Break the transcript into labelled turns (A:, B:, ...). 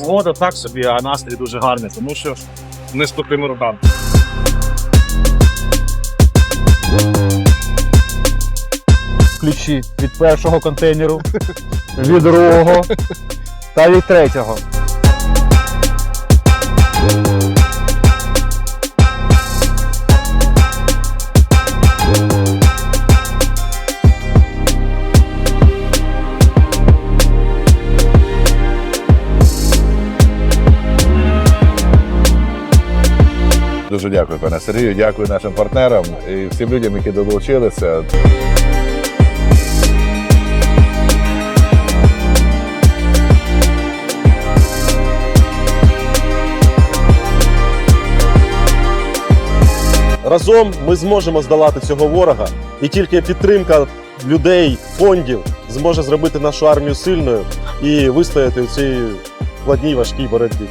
A: Погода так собі, а настрій дуже гарний, тому що не з тупими руками.
B: ключі від першого контейнеру, від другого та від третього.
C: Дуже дякую, пане Сергію. Дякую нашим партнерам і всім людям, які долучилися.
D: Разом ми зможемо здолати цього ворога, і тільки підтримка людей, фондів зможе зробити нашу армію сильною і вистояти в цій складній важкій боротьбі.